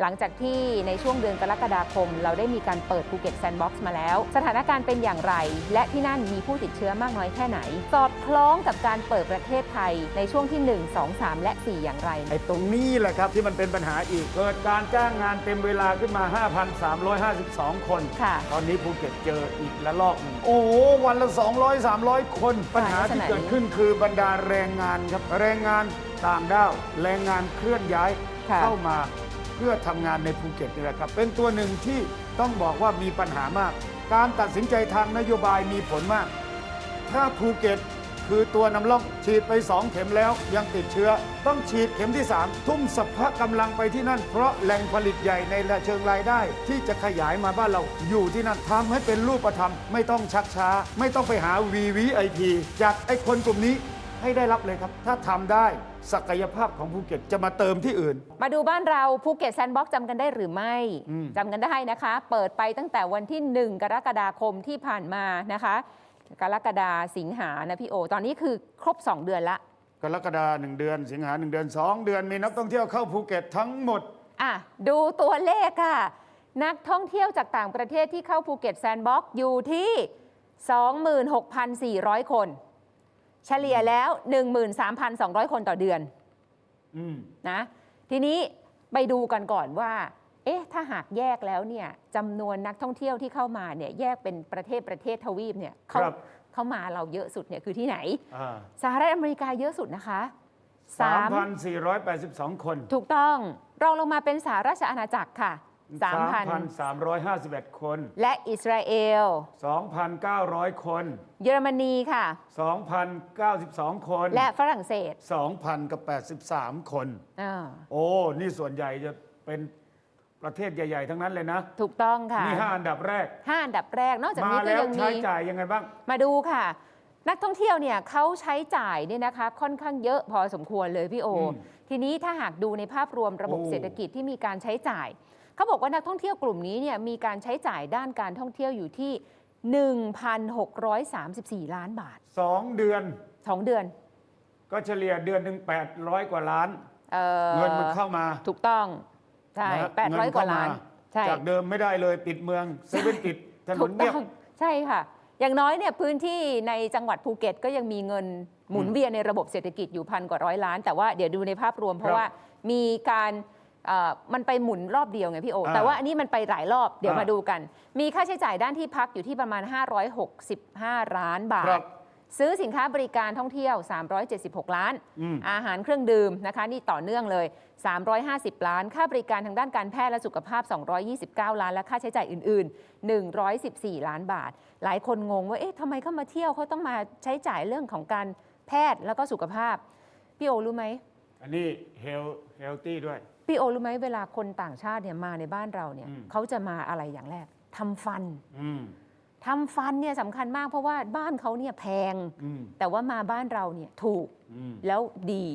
หลังจากที่ในช่วงเดือนกรกฎาคม เราได้มีการเปิดภูเก็ตแซนด์บ็อกซ์มาแล้ว สถานการณ์เป็นอย่างไร และที่นั่นมีผู้ติดเชื้อมากน้อยแค่ไหน สอดคล้องกับการเปิดประเทศไทยในช่วงที่ 1 2 3 และ 4 อย่างไร ไอ้ตรงนี้แหละครับที่มันเป็นปัญหาอีก เกิดการจ้างงานเต็มเวลาขึ้นมา 5,352 คน ค่ะ ตอนนี้ภูเก็ตเจออีกละลอกหนึ่งโอ้โหวันละ 200 300 คน ปัญหาที่เกิดขึ้นคือบรรดาแรงงานครับแรงงานต่างด้าวแรงงานเคลื่อนย้ายค่ะ เข้ามา เพื่อทำงานในภูเก็ตนี่แหละครับ เป็นตัวหนึ่งที่ต้องบอกว่ามีปัญหามาก การตัดสินใจทางนโยบายมีผลมาก ถ้าภูเก็ตคือตัวนำร่องฉีดไป 2 เข็มแล้วยังติดเชื้อ ต้องฉีดเข็มที่ 3 ทุ่มสัพพะกำลังไปที่นั่น เพราะแหล่งผลิตใหญ่ในเชิงรายได้ ที่จะขยายมาบ้านเราอยู่ที่นั่นทำให้เป็นรูปธรรม ไม่ต้องชักช้า ไม่ต้องไปหา VVIP จากไอ้คนกลุ่มนี้ ให้ได้รับเลยครับ ถ้าทำได้ศักยภาพของภูเก็ตจะมาเติมที่อื่น มาดูบ้านเราภูเก็ตแซนด์บ็อกซ์จำกันได้หรือไม่ อืม จำกันได้นะคะ เปิดไปตั้งแต่วันที่ 1 กรกฎาคมที่ผ่านมานะคะ กรกฎาสิงหานะพี่โอ ตอนนี้คือครบ 2 เดือนละกรกฎาหนึ่งเดือน สิงหาหนึ่งเดือนสองเดือนมีนักท่องเที่ยวเข้าภูเก็ตทั้งหมด อะดูตัวเลขค่ะ นักท่องเที่ยวจากต่างประเทศที่เข้าภูเก็ตแซนด์บ็อกซ์อยู่ที่ 26,400 คน เฉลี่ยแล้ว 13,200 คนต่อเดือนอืมนะ ทีนี้ไปดูกันก่อนว่า เอ๊ะ ถ้าหากแยกแล้วเนี่ยจำนวนนักท่องเที่ยวที่เข้ามาเนี่ยแยกเป็นประเทศประเทศทวีปเนี่ยเขาครับเข้ามาเราเยอะสุดเนี่ยคือที่ไหนอ่าสหรัฐอเมริกาเยอะสุดนะคะสาม3,482 คน ถูกต้อง รองลงมาเป็นสหราชอาณาจักรค่ะ3,000 3,351 คน และอิสราเอล 2,900 คน เยอรมนีค่ะ 2,092 คน และฝรั่งเศส 2,000กับ83 คนอ่าโอ้ นี่ส่วนใหญ่จะเป็นประเทศใหญ่ ๆ ทั้งนั้นเลยนะถูกต้องค่ะนี่ห้าอันดับแรก ห้าอันดับแรก นอกจากมานี้ก็แล้วยังใช้มี จ่ายยังไงบ้าง มาดูค่ะ นักท่องเที่ยวเนี่ยเขาใช้จ่ายเนี่ยนะคะ ค่อนข้างเยอะพอสมควรเลยพี่โอ อืมทีนี้ถ้าหากดูในภาพรวมระบบโอ้ เศรษฐกิจที่มีการใช้จ่าย เขาบอกว่านักท่องเที่ยวกลุ่มนี้เนี่ยมีการใช้จ่ายด้านการท่องเที่ยวอยู่ที่ 1,634 ล้านบาท2เดือน2เดือนก็เฉลี่ยเดือนหนึ่ง800 กว่าล้าน อ่อเงินมันเข้ามาถูกต้องใช่นะฮะแปดร้อยเงิกว่าล้านเข้มใช่ จากเดิมไม่ได้เลยปิดเมืองเซเว่นปิดถนถูนกเงีต้ยอบงใช่ค่ะ อย่างน้อยเนี่ยพื้นที่ในจังหวัดภูเก็ตก็ยังมีเงินหมุนอืมเวียนในระบบเศรษฐกิจอยู่พันกว่าร้อยล้าน แต่ว่าเดี๋ยวดูในภาพรวมเพครัราะบว่ามีการ เอ่อมันไปหมุนรอบเดียวไงพี่โอ อ่าแต่ว่าอันนี้มันไปหลายรอบเดี๋ยวอ่ามมาดูกัน มีค่าใช้จ่ายด้านที่พักอยู่ที่ประมาณ 565 ล้านบาครัท บ ซื้อสินค้าบริการท่องเที่ยว 376 ล้าน อืม อาหารเครื่องดื่มนะคะ นี่ต่อเนื่องเลย 350 ล้าน ค่าบริการทางด้านการแพทย์และสุขภาพ 229 ล้าน และค่าใช้จ่ายอื่น ๆ 114 ล้านบาท หลายคนงงว่าเอ๊ะทำไมเขามาเที่ยวเขาต้องมาใช้จ่ายเรื่องของการแพทย์แล้วก็สุขภาพ พี่โอรู้ไหม อันนี้เฮลเฮลตี้ด้วย พี่โอรู้ไหมเวลาคนต่างชาติเนี่ยมาในบ้านเราเนี่ยอืม เขาจะมาอะไรอย่างแรกทำฟันอืมทำฟันเนี่ยสำคัญมากเพราะว่าบ้านเขาเนี่ยแพง อืมแต่ว่ามาบ้านเราเนี่ยถูกอืม แล้วดี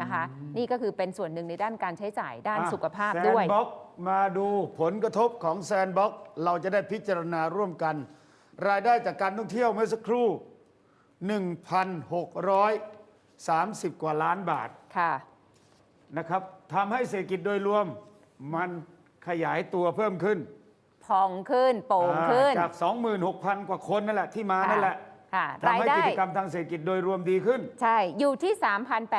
นะคะ นี่ก็คือเป็นส่วนหนึ่งในด้านการใช้จ่ายด้านอะสุขภาพด้วย แซนบ็อกมาดูผลกระทบของแซนบ็อกเราจะได้พิจารณาร่วมกัน รายได้จากการท่องเที่ยวเมื่อสักครู่ 1,630 กว่าล้านบาท ค่ะ นะครับทำให้เศรษฐกิจโดยรวมมันขยายตัวเพิ่มขึ้นพองขึ้นโป่งขึ้น อ่าจาก 26,000 กว่าคนนั่นแหละที่มานั่นแหละค่ะทำรายให้ได้ กิจกรรมทางเศรษฐกิจโดยรวมดีขึ้น ใช่ อยู่ที่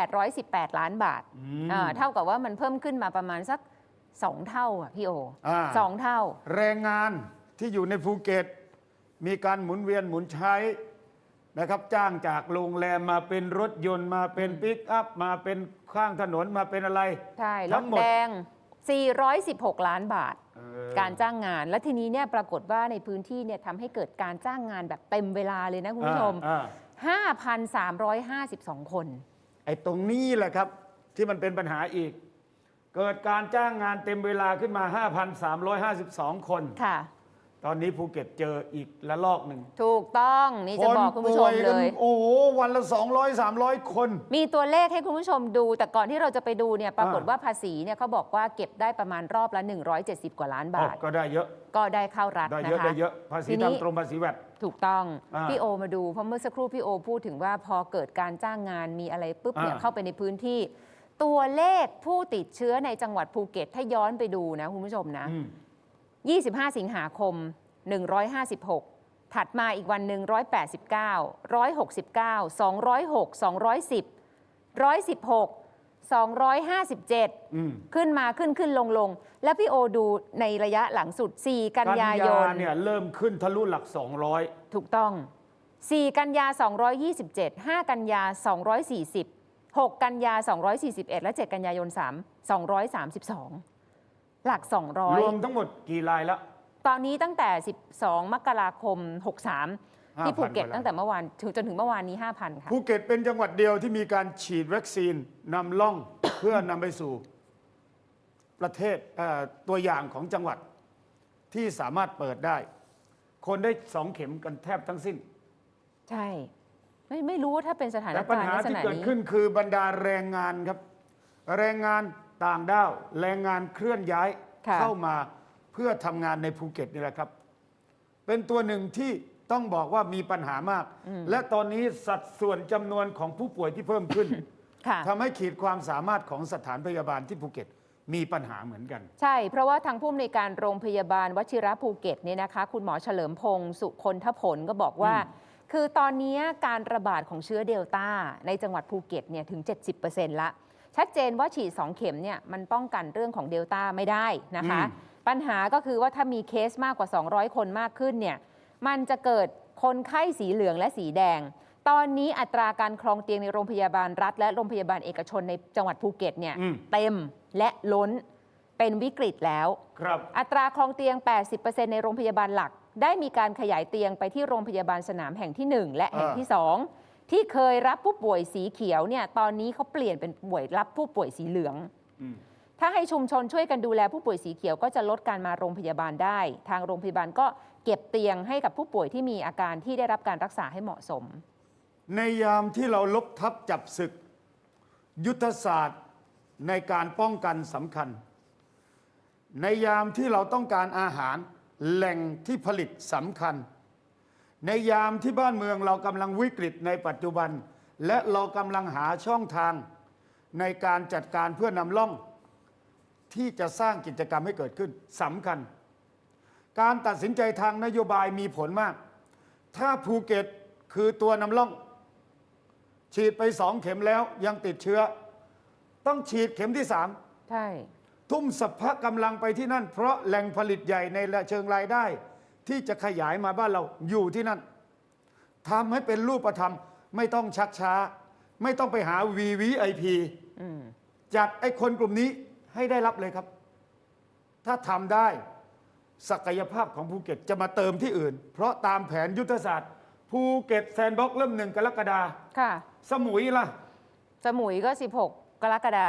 3,818 ล้านบาทมอ่าเท่ากับว่ามันเพิ่มขึ้นมาประมาณสัก 2 เท่าอะพี่โออ่าสองเท่า แรงงานที่อยู่ในภูเก็ต มีการหมุนเวียนหมุนใช้ นะครับจ้างจากโรงแรมมาเป็นรถยนต์มาเป็นปิกอัพมาเป็นข้างถนนมาเป็นอะไรใช่รทั้ถงหมด แดง 416 ล้านบาท เออ การจ้างงาน และทีนี้เนี่ยปรากฏว่าในพื้นที่เนี่ยทำให้เกิดการจ้างงานแบบเต็มเวลาเลยนะคุณผู้ชม อ่าอ่า5,352 คน ไอ้ตรงนี้แหละครับที่มันเป็นปัญหาอีก เกิดการจ้างงานเต็มเวลาขึ้นมา 5,352 คน ค่ะ ตอนนี้ภูเก็ตเจออีกละลอกหนึ่งถูกต้องนี่จะบอกคุณผู้ชมป่วยเลกันยโอ้โหวันละ 200 300 คน มีตัวเลขให้คุณผู้ชมดู แต่ก่อนที่เราจะไปดูเนี่ยปรากฏอ่าว่าภาษีเนี่ยเขาบอกว่าเก็บได้ประมาณรอบละ 170 กว่าล้านบาท ก็ได้เยอะก็ได้เข้ารัฐได้นะเยอะคะได้เยอะภาษีทีนี้ทางตรงภาษีแวดถูกต้องอ่าพี่โอมาดูเพราะเมื่อสักครู่พี่โอพูดถึงว่าพอเกิดการจ้างงานมีอะไรปุ๊บเนี่ยอ่าเข้าไปในพื้นที่ ตัวเลขผู้ติดเชื้อในจังหวัดภูเก็ตถ้าย้อนไปดูนะคุณผู้ชมนะอืม 25 สิงหาคม 156 ถัดมาอีกวันหนึ่ง189 169 206 210 116 257อืมขึ้นมาขึ้นขึ้นลงลง แล้วพี่โอดูในระยะหลังสุด 4 กันยายนเนี่ยเริ่มขึ้นทะลุหลัก 200 ถูกต้อง 4 กันยา 227 5 กันยา 240 6 กันยา 241 และ 7 กันยายน 3 232 หลัก รวม200 ทั้งหมดกี่รายแล้ว ตอนนี้ตั้งแต่ 12 มกราคม 63 ที่5,000ภูเก็ตกว่าตั้งแต่เมื่อวานถึงจนถึงเมื่อวานนี้ 5,000 ค่ะ ภูเก็ตเป็นจังหวัดเดียวที่มีการฉีดวัคซีนนำล่อง เพื่อนำไปสู่ประเทศเอ่อตัวอย่างของจังหวัดที่สามารถเปิดได้ คนได้สองเข็มกันแทบทั้งสิ้น ใช่ ไม่ไม่รู้ว่าถ้าเป็นสถานแต่ปัญการณ์หาลักษที่ณะเกิดนี้ ขึ้นคือบรรดาแรงงานครับ แรงงาน ต่างด้าวแรงงานเคลื่อนย้ายค่ะ เข้ามาเพื่อทำงานในภูเก็ตนี่แหละครับ เป็นตัวหนึ่งที่ต้องบอกว่ามีปัญหามาก และตอนนี้สัดส่วนจำนวนของผู้ป่วยที่เพิ่มขึ้น ค่ะ ทำให้ขีดความสามารถของสถานพยาบาลที่ภูเก็ตมีปัญหาเหมือนกัน ใช่ เพราะว่าทางผู้อำนวยการโรงพยาบาลวชิระภูเก็ตเนี่ยนะคะ คุณหมอเฉลิมพงศ์สุคนทผลก็บอกว่า คือตอนนี้การระบาดของเชื้อเดลต้าในจังหวัดภูเก็ตเนี่ยถึง 70%ละ ชัดเจนว่าฉีด 2 เข็มเนี่ยมันป้องกันเรื่องของเดลต้าไม่ได้นะคะอืมปัญหาก็คือว่าถ้ามีเคสมากกว่า 200 คนมากขึ้นเนี่ยมันจะเกิดคนไข้สีเหลืองและสีแดง ตอนนี้อัตราการครองเตียงในโรงพยาบาลรัฐ และโรงพยาบาลเอกชนในจังหวัดภูเก็ตเนี่ยอืมเต็มและล้นเป็นวิกฤตแล้ว ครับ อัตราครองเตียง 80%ในโรงพยาบาลหลัก ได้มีการขยายเตียงไปที่โรงพยาบาลสนามแห่งที่ 1 และแห่งที่ 2 ที่เคยรับผู้ป่วยสีเขียวเนี่ยตอนนี้เขาเปลี่ยนเป็นป่วยรับผู้ป่วยสีเหลือง อืม ถ้าให้ชุมชนช่วยกันดูแลผู้ป่วยสีเขียวก็จะลดการมาโรงพยาบาลได้ ทางโรงพยาบาลก็เก็บเตียงให้กับผู้ป่วยที่มีอาการที่ได้รับการรักษาให้เหมาะสม ในยามที่เราลบทับจับศึก ยุทธศาสตร์ในการป้องกันสำคัญ ในยามที่เราต้องการอาหารแหล่งที่ผลิตสำคัญ ในยามที่บ้านเมืองเรากำลังวิกฤตในปัจจุบัน และเรากำลังหาช่องทางในการจัดการเพื่อนำล่อง ที่จะสร้างกิจกรรมให้เกิดขึ้นสำคัญ การตัดสินใจทางนโยบายมีผลมาก ถ้าภูเก็ตคือตัวนำล่อง ฉีดไปสองเข็มแล้วยังติดเชื้อ ต้องฉีดเข็มที่สามใช่ ทุ่มสรรพกำลังไปที่นั่น เพราะแหล่งผลิตใหญ่ในเชิงรายได้ ที่จะขยายมาบ้านเราอยู่ที่นั่นทำให้เป็นรูปธรรม ไม่ต้องชักช้า ไม่ต้องไปหา VVIP อืมจัดไอ้คนกลุ่มนี้ให้ได้รับเลยครับ ถ้าทำได้ศักยภาพของภูเก็ตจะมาเติมที่อื่น เพราะตามแผนยุทธศาสตร์ภูเก็ตแซนด์บ็อกซ์เริ่มหนึ่งกรกฎาค่ะสมุยล่ะ สมุยก็ 16 กรกฎา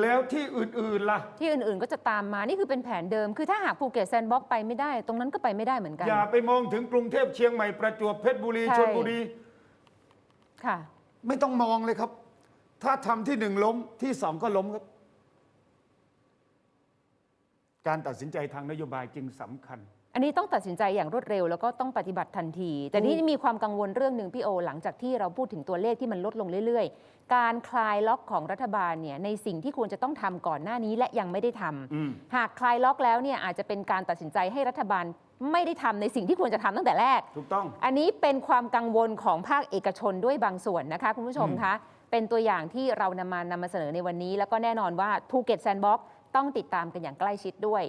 แล้วที่อื่นๆล่ะ ที่อื่นๆก็จะตามมานี่คือเป็นแผนเดิม คือถ้าหากภูเก็ตแซนด์บ็อกซ์ไปไม่ได้ ตรงนั้นก็ไปไม่ได้เหมือนกัน อย่าไปมองถึงกรุงเทพเชียงใหม่ประจวบเพชรบุรีใช่ ชลบุรี ค่ะ ไม่ต้องมองเลยครับ ถ้าทำที่หนึ่งล้มที่สองก็ล้มครับ การตัดสินใจทางนโยบายจึงสำคัญ อันนี้ต้องตัดสินใจอย่างรวดเร็วแล้วก็ต้องปฏิบัติทันที แต่นี่มีความกังวลเรื่องหนึ่งพี่โอ หลังจากที่เราพูดถึงตัวเลขที่มันลดลงเรื่อย ๆ การคลายล็อกของรัฐบาลเนี่ยในสิ่งที่ควรจะต้องทำก่อนหน้านี้และยังไม่ได้ทำอืมหากคลายล็อกแล้วเนี่ยอาจจะเป็นการตัดสินใจให้รัฐบาลไม่ได้ทำในสิ่งที่ควรจะทำตั้งแต่แรก ถูกต้อง อันนี้เป็นความกังวลของภาคเอกชนด้วยบางส่วนนะคะคุณผู้ชมคะ เป็นตัวอย่างที่เรานำมานำมาเสนอในวันนี้ แล้วก็แน่นอนว่าภูเก็ตแซนด์บ็อกต้องติดตามกันอย่างใกล้ชิดด้วย